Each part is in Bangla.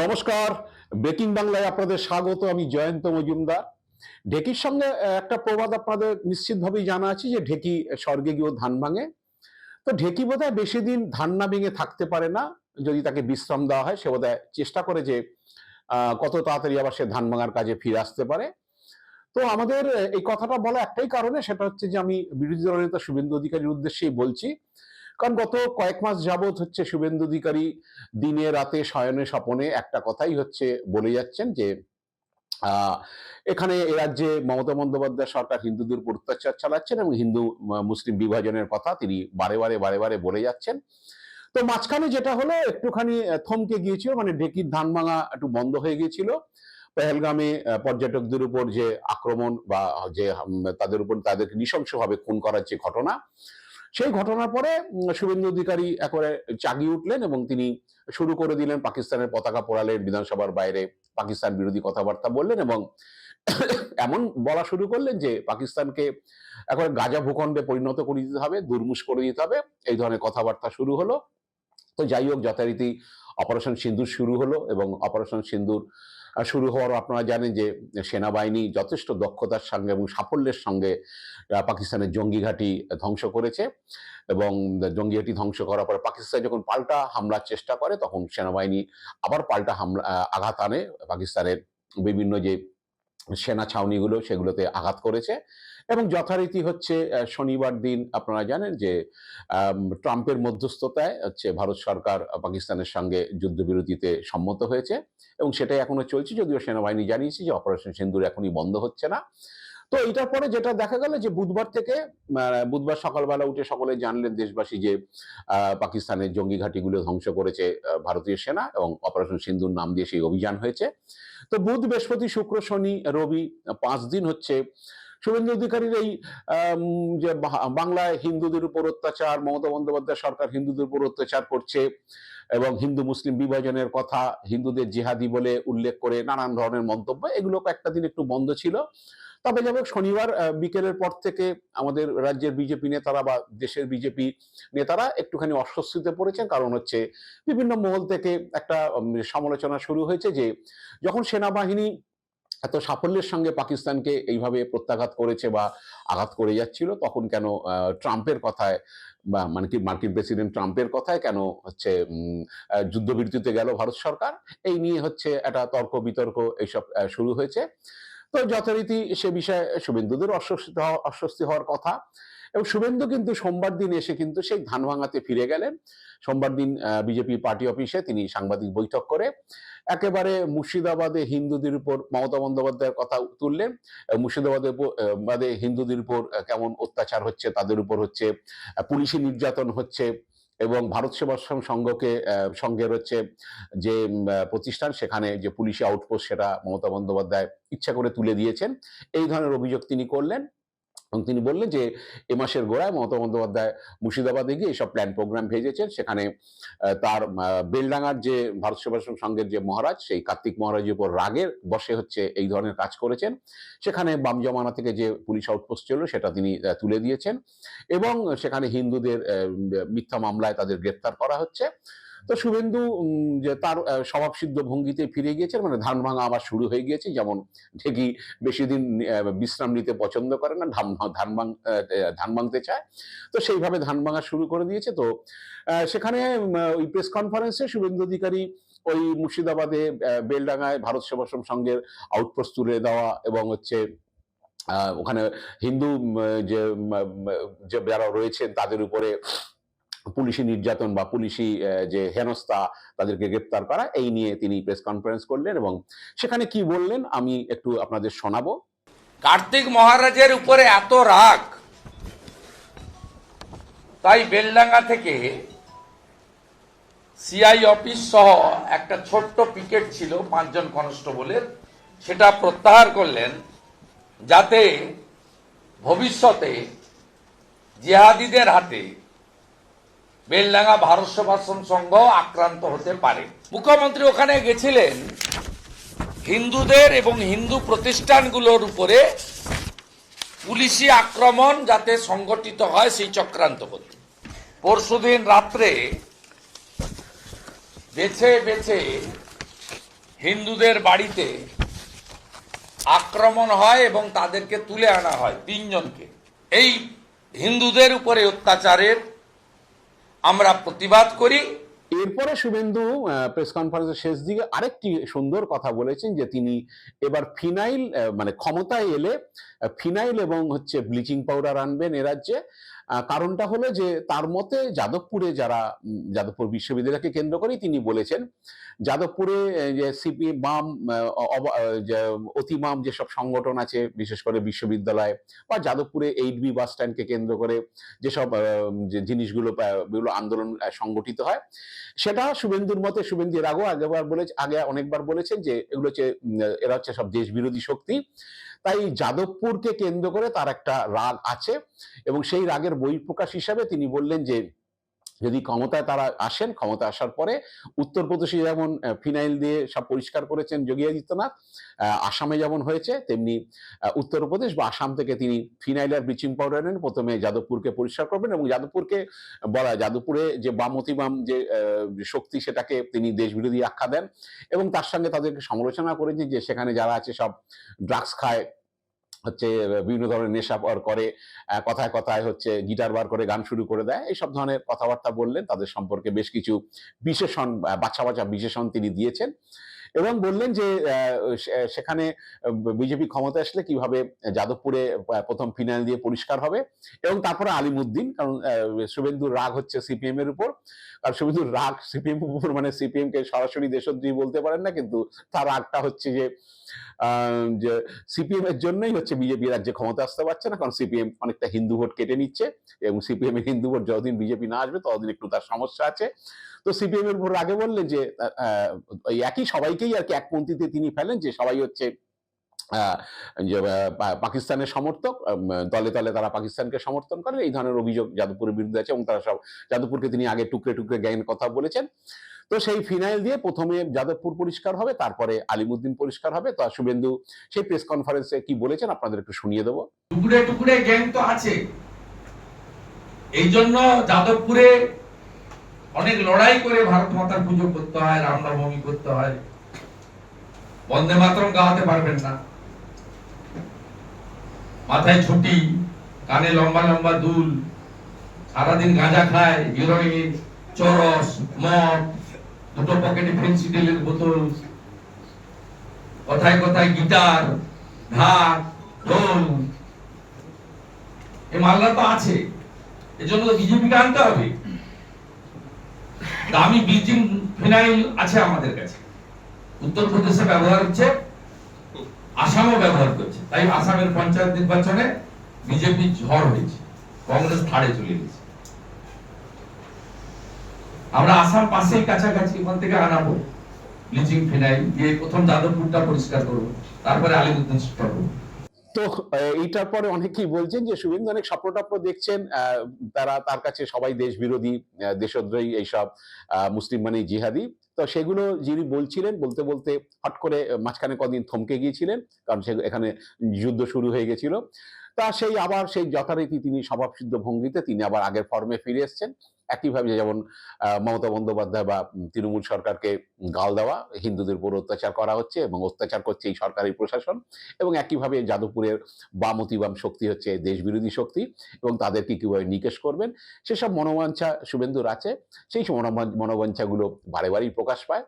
নমস্কার। ব্রেকিং বাংলায় আপনাদের স্বাগত, আমি জয়ন্ত মজুমদার। ঢেকির সঙ্গে একটা প্রবাদ আপনাদের নিশ্চিতভাবেই জানা আছে যে ঢেকি স্বর্গে গিয়েও ধান ভাঙে। তো ঢেকি বোধহয় বেশি দিন ধান না ভেঙে থাকতে পারে না, যদি তাকে বিশ্রাম দেওয়া হয়, সে বোধহয় চেষ্টা করে যে কত তাড়াতাড়ি আবার সে ধান ভাঙার কাজে ফিরে আসতে পারে। তো আমাদের এই কথাটা বলা একটাই কারণে, সেটা হচ্ছে যে আমি বিরোধী দল নেতা শুভেন্দু অধিকারীর উদ্দেশ্যেই বলছি কারণ গত কয়েক মাস যাবৎ হচ্ছে শুভেন্দু অধিকারী দিনে রাতে শয়নে স্বপনে একটা কথাই হচ্ছে বলে যাচ্ছেন যে এখানে এ মমতা বন্দ্যোপাধ্যায় সরকার হিন্দুদের উপর অত্যাচার চালাচ্ছেন এবং হিন্দু মুসলিম বিভাজনের কথা তিনি বারে বারে বারে বারে বলে যাচ্ছেন। তো মাঝখানে যেটা হলো, একটুখানি থমকে গিয়েছিল মানে ঢেকির ধান ভাঙা একটু বন্ধ হয়ে গিয়েছিল। পেহেলগামে পর্যটকদের উপর যে আক্রমণ বা যে তাদের উপর তাদেরকে নৃশংসভাবে খুন করার যে ঘটনা সেই ঘটনার পরে শুভেন্দু অধিকারী একেবারে জাগিয়ে উঠলেন এবং তিনি শুরু করে দিলেন পাকিস্তানের পতাকা পোড়ালেন, বিধানসভার বাইরে পাকিস্তান বিরোধী কথাবার্তা বললেন এবং এমন বলা শুরু করলেন যে পাকিস্তানকে এখন গাজা ভূখণ্ডে পরিণত করে দিতে হবে, দুর্মুষ করে দিতে হবে, এই ধরনের কথাবার্তা শুরু হলো। তো যাই হোক, যথারীতি অপারেশন সিন্দুর শুরু হলো এবং অপারেশন সিন্দুর শুরু হওয়ার আপনারা জানেন যে সেনাবাহিনী যথেষ্ট দক্ষতার সঙ্গে এবং সাফল্যের সঙ্গে পাকিস্তানের জঙ্গি ঘাঁটি ধ্বংস করেছে এবং জঙ্গি ঘাঁটি ধ্বংস করার পরে পাকিস্তান যখন পাল্টা হামলার চেষ্টা করে, তখন সেনাবাহিনী আবার পাল্টা হামলা আঘাত আনে। পাকিস্তানের বিভিন্ন যে সেনা ছাউনিগুলো সেগুলোতে আঘাত করেছে এবং যথারীতি হচ্ছে শনিবার দিন আপনারা জানেন যে ট্রাম্পের মধ্যস্থতায় হচ্ছে ভারত সরকার পাকিস্তানের সঙ্গে যুদ্ধবিরতিতে সম্মত হয়েছে এবং সেটাই এখনও চলছে। যদিও সেনাবাহিনী জানিয়েছে যে, অপারেশন সিন্দুর এখনই বন্ধ হচ্ছে না। তো এটার পরে যেটা দেখা গেল যে বুধবার থেকে আহ, বুধবার সকালবেলা উঠে সকলে জানলেন দেশবাসী যে পাকিস্তানের জঙ্গি ঘাঁটিগুলো ধ্বংস করেছে ভারতীয় সেনা এবং অপারেশন সিন্ধুর নাম দিয়ে সেই অভিযান হয়েছে। তো বুধ বৃহস্পতি শুক্র শনি রবি পাঁচ দিন হচ্ছে শুভেন্দু অধিকারীর এই যে বাংলায় হিন্দুদের উপর অত্যাচার মমতা বন্দ্যোপাধ্যায় সরকার হিন্দুদের উপর অত্যাচার করছে এবং হিন্দু মুসলিম বিভাজনের কথা হিন্দুদের জিহাদি বলে উল্লেখ করে নানান ধরনের মন্তব্য এগুলো কয়েকটা দিন একটু বন্ধ ছিল। তবে যাবে শনিবার বিকেলের পর থেকে আমাদের রাজ্যের বিজেপি নেতারা বা দেশের বিজেপি নেতারা একটুখানি অস্বস্তিতে পড়েছেন। কারণ হচ্ছে বিভিন্ন মহল থেকে একটা সমালোচনা শুরু হয়েছে যে যখন সেনাবাহিনী এত সাফল্যের সঙ্গে পাকিস্তানকে এইভাবে প্রত্যাঘাত করেছে বা আঘাত করে যাচ্ছিল, তখন কেন ট্রাম্পের কথায় বা মানে কি মার্কিন প্রেসিডেন্ট ট্রাম্পের কথায় কেন হচ্ছে যুদ্ধবিরতিতে গেল ভারত সরকার? এই নিয়ে হচ্ছে একটা তর্ক বিতর্ক এইসব শুরু হয়েছে। তো যথারীতি সে বিষয়ে শুভেন্দুদের অস্বস্তি অস্বস্তি হওয়ার কথা। এবং শুভেন্দু কিন্তু সোমবার দিন এসে কিন্তু সেই ধান ভাঙাতে ফিরে গেলেন। সোমবার দিন বিজেপি পার্টি অফিসে তিনি সাংবাদিক বৈঠক করে একেবারে মুর্শিদাবাদে হিন্দুদের উপর মমতা বন্দ্যোপাধ্যায়ের কথা তুললেন। আহ, মুর্শিদাবাদে উপর- বাদে হিন্দুদের উপর কেমন অত্যাচার হচ্ছে তাদের উপর হচ্ছে পুলিশি নির্যাতন হচ্ছে। এবং ভারত সেবাশ্রম সংঘকে সঙ্গে রয়েছে যে প্রতিষ্ঠান, সেখানে যে পুলিশি আউটপোস্ট সেটা মমতা বন্দ্যোপাধ্যায় ইচ্ছা করে তুলে দিয়েছেন। এই ধরনের অভিযোগ তিনি করলেন। এবং তিনি বললেন যে, এ মাসের গোড়ায় মমতা বন্দ্যোপাধ্যায় মুর্শিদাবাদে গিয়ে এইসব প্ল্যান প্রোগ্রাম ভেজেছেন। সেখানে তার বেলডাঙ্গার যে ভারত সেবাশ্রম সংঘের যে মহারাজ, সেই কার্তিক মহারাজের উপর রাগের বসে হচ্ছে এই ধরনের কাজ করেছেন। সেখানে বাম জমানা থেকে যে পুলিশ আউটপোস্ট ছিল, সেটা তিনি তুলে দিয়েছেন। এবং সেখানে হিন্দুদের মিথ্যা মামলায় তাদের গ্রেপ্তার করা হচ্ছে। তো শুভেন্দু যে তার স্বভাবসিদ্ধ ভঙ্গিতে ফিরে গিয়েছেন মানে ধান ভাঙা আবার শুরু হয়ে গিয়েছে, যেমন ঢেকি বেশি দিন বিশ্রাম নিতে পছন্দ করে না ধান ধান ভাঙ ধান ভাঙতে চায়। তো সেইভাবে ধান ভাঙা শুরু করে দিয়েছে। তো সেখানে ওই প্রেস কনফারেন্সে শুভেন্দু অধিকারী ওই মুর্শিদাবাদে বেলডাঙ্গায় ভারত সেবাশ্রম সংঘের আউটপোস্ট তুলে দেওয়া এবং হচ্ছে ওখানে হিন্দু যে যারা রয়েছেন তাদের উপরে পুলিশি নির্যাতন বা পুলিশি যে হেনস্থা তাদেরকে গ্রেপ্তার করা, এই নিয়ে তিনি প্রেস কনফারেন্স করলেন এবং সেখানে কি বললেন আমি একটু আপনাদের শোনাবো। কার্তিক মহারাজের উপরে এত রাগ, তাই বেলডাঙ্গা থেকে সিআই অফিস সহ একটা ছোট্ট পিকেট ছিল পাঁচজন কনস্টেবলের সেটা প্রত্যাহার করলেন যাতে ভবিষ্যতে জিহাদিদের হাতে বেলডাঙ্গা ভারত সেবাশ্রম সংঘ আক্রান্ত হতে পারে। মুখ্যমন্ত্রী ওখানে গেছিলেন। হিন্দুদের এবং হিন্দু প্রতিষ্ঠানগুলোর উপরে পুলিশি আক্রমণ যাতে সংগঠিত হয়, সেই চক্রান্ত করতে পরশুদিন রাত্রে বেছে বেছে হিন্দুদের বাড়িতে আক্রমণ হয় এবং তাদেরকে তুলে আনা হয় তিনজনকে। এই হিন্দুদের উপরে অত্যাচারের আমরা প্রতিবাদ করি। এরপরে শুভেন্দু প্রেস কনফারেন্সের শেষ দিকে আরেকটি সুন্দর কথা বলেছেন যে তিনি এবার ফিনাইল মানে ক্ষমতায় এলে ফিনাইল এবং হচ্ছে ব্লিচিং পাউডার আনবেন এ রাজ্যে। কারণটা হলো যে তার মতে যাদবপুরে যারা যাদবপুর বিশ্ববিদ্যালয়কে কেন্দ্র করেই তিনি বলেছেন, যাদবপুরে যে সিপি বাম অতিমাম যেসব সংগঠন আছে, বিশেষ করে বিশ্ববিদ্যালয়, বা যাদবপুরে এইট বি বাস স্ট্যান্ডকে কেন্দ্র করে যেসব যে জিনিসগুলো আন্দোলন সংগঠিত হয়, সেটা শুভেন্দুর মতে শুভেন্দু এর আগেও আগেবার বলে আগে অনেকবার বলেছেন যে এগুলো হচ্ছে এরা হচ্ছে সব দেশ বিরোধী শক্তি তাই যাদবপুরকে কেন্দ্র করে তার একটা রাগ আছে এবং সেই রাগের বহিঃপ্রকাশ হিসাবে তিনি বললেন যে যদি ক্ষমতায় তারা আসেন ক্ষমতা আসার পরে উত্তরপ্রদেশে যেমন ফিনাইল দিয়ে সব পরিষ্কার করেছেন যোগী আদিত্যনাথ আসামে যেমন হয়েছে, তেমনি উত্তরপ্রদেশ বা আসাম থেকে তিনি ফিনাইল আর ব্লিচিং পাউডার এনে প্রথমে যাদবপুরকে পরিষ্কার করবেন এবং যাদবপুরকে বলা যাদবপুরে যে বামতিবাম যে শক্তি সেটাকে তিনি দেশবিরোধী আখ্যা দেন এবং তার সঙ্গে তাদেরকে সমালোচনা করেছেন যে সেখানে যারা আছে সব ড্রাগস খায় হচ্ছে বিভিন্ন ধরনের নেশা করে কথায় কথায় হচ্ছে গিটার বার করে গান শুরু করে দেয়। এইসব ধরনের কথাবার্তা বললেন, তাদের সম্পর্কে বেশ কিছু বিশেষণ বাচ্চা বাচ্চা বিশেষণ তিনি দিয়েছেন এবং বললেন যে সেখানে বিজেপি ক্ষমতা আসলে কীভাবে যাদবপুরে প্রথম ফিনাইল দিয়ে পরিষ্কার হবে এবং তারপরে আলিমুদ্দিন, কারণ শুভেন্দুর রাগ হচ্ছে সিপিএম এর উপর। কারণ শুভেন্দুর রাগ সিপিএম উপর মানে সিপিএম কে সরাসরি দেশদ্রোহী বলতে পারেন না, কিন্তু তার রাগটা হচ্ছে যে যে সিপিএম এর জন্যই হচ্ছে বিজেপি রাজ্যে ক্ষমতা আসতে পারছে না, কারণ সিপিএম অনেকটা হিন্দু ভোট কেটে নিচ্ছে এবং সিপিএম এর হিন্দু ভোট যতদিন বিজেপি না আসবে ততদিন একটু তার সমস্যা আছে। তো সিপিএম এর ভোট আগে বললেন যে একই সবাইকেই আর কি একপন্থীতে তিনি ফেলেন, যে সবাই হচ্ছে পাকিস্তানের সমর্থক দলে দলে তারা পাকিস্তানকে সমর্থন করে। এই ধরনের অভিযোগ যাদবপুরের বিরুদ্ধে আছে এবং তারা সব যাদবপুরকে তিনি আগে টুকরে টুকরে জ্ঞানের কথা বলেছেন। তো সেই ফিনাইল দিয়ে প্রথমে যাদবপুর পরিষ্কার হবে, তারপরে আলিমুদ্দিন পরিষ্কার হবে। তো শুভেন্দু, সেই প্রেস কনফারেন্সে কি বলেছেন আপনাদের একটু শুনিয়ে দেবো। টুকরে টুকরে গ্যাং তো আছে। এই জন্য যাদবপুরে অনেক লড়াই করে ভারত মাতার পুজো করতে হয়, রামনবমী করতে হয়। বন্দে মাতরম গাওয়াতে পারবেন না। মাথায় ছুটি, কানে লম্বা লম্বা দুল, সারাদিন গাঁজা খায় হিরোইন চরস, মদ, দুটো পকেটে ফেন্সিডিলের বোতল, কথায় কথায় গিটার ঢাক ঢোল। এই মাল্লা তো আছে, এজন্য তো বিজেপিকে আনতে হবে। দামি ব্লিচিং ফিনাইল আছে আমাদের কাছে। উত্তরপ্রদেশে ব্যবহার হচ্ছে আসামও ব্যবহার করছে। তাই আসামের পঞ্চায়েত নির্বাচনে বিজেপি ঝড় হয়েছে। কংগ্রেস থাড়ে চলে গেছে। আমরা আসাম পাশেই কাছাকাছি, ওখান থেকে আনাবো। ব্লিচিং ফিনাইল দিয়ে প্রথম যাদবপুরটা পরিষ্কার করব। তারপরে আলিমুদ্দিন করব। তো এইটার পরে অনেকেই বলছেন যে শুভেন্দু অনেক স্বপ্ন টপ্ন দেখছেন তারা, তার কাছে সবাই দেশ বিরোধী দেশদ্রোহী এইসব মুসলিম মানে জিহাদি। তো সেগুলো যিনি বলছিলেন, বলতে বলতে হট করে মাঝখানে কদিন থমকে গিয়েছিলেন, কারণ সে এখানে যুদ্ধ শুরু হয়ে গেছিল। তা সেই আবার সেই যথারীতি তিনি স্বভাবসিদ্ধ ভঙ্গিতে তিনি আবার আগের ফর্মে ফিরে এসেছেন। একইভাবে যেমন মমতা বন্দ্যোপাধ্যায় বা তৃণমূল সরকারকে গাল দেওয়া, হিন্দুদের উপর অত্যাচার করা হচ্ছে এবং অত্যাচার করছে এই সরকারি প্রশাসন এবং একইভাবে যাদবপুরের বাম শক্তি হচ্ছে দেশ বিরোধী শক্তি এবং তাদেরকে কীভাবে নিকেশ করবেন, সেসব মনোবাঞ্ছা শুভেন্দুর আছে সেই মনোবাঞ্ছ- মনোবাঞ্ছাগুলো বারে বারেই প্রকাশ পায়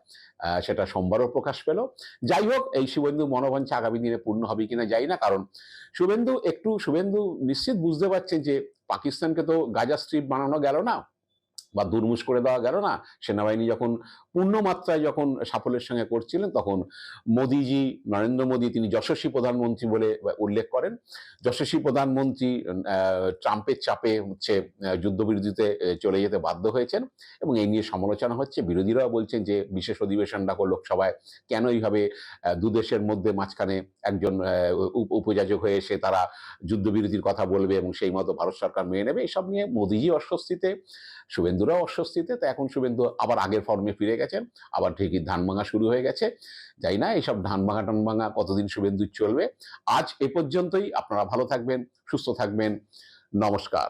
সেটা সোমবারও প্রকাশ পেল। যাই হোক, এই শুভেন্দু মনোবাঞ্ছা আগামী দিনে পূর্ণ হবে কিনা যাই না, কারণ শুভেন্দু, একটু শুভেন্দু নিশ্চিত বুঝতে পারছে যে পাকিস্তানকে তো গাজা স্ট্রিপ বানানো গেল না। বা দুর্মুষ করে দেওয়া গেল না। সেনাবাহিনী যখন পূর্ণ মাত্রায় যখন সাফল্যের সঙ্গে করছিলেন তখন মোদিজি নরেন্দ্র মোদী তিনি যশস্বী প্রধানমন্ত্রী বলে উল্লেখ করেন। যশস্বী প্রধানমন্ত্রী ট্রাম্পের চাপে হচ্ছে যুদ্ধবিরতিতে চলে যেতে বাধ্য হয়েছেন এবং এই নিয়ে সমালোচনা হচ্ছে। বিরোধীরাও বলছেন যে বিশেষ অধিবেশন ডাকো লোকসভায় কেন এইভাবে আহ, দু দেশের মধ্যে মাঝখানে একজন উপযাজক হয়ে এসে তারা যুদ্ধবিরতির কথা বলবে এবং সেই মতো ভারত সরকার মেনে নেবে এসব নিয়ে মোদিজি অস্বস্তিতে। শুভেন্দুরাও অস্বস্তিতে, তো এখন শুভেন্দু আবার আগের ফর্মে ফিরে গেছেন, আবার ঠিকই ধান ভাঙা শুরু হয়ে গেছে। যাই না, এইসব ধান ভাঙা টান ভাঙা কতদিন শুভেন্দু চলবে? আজ এ পর্যন্তই, আপনারা ভালো থাকবেন, সুস্থ থাকবেন, নমস্কার।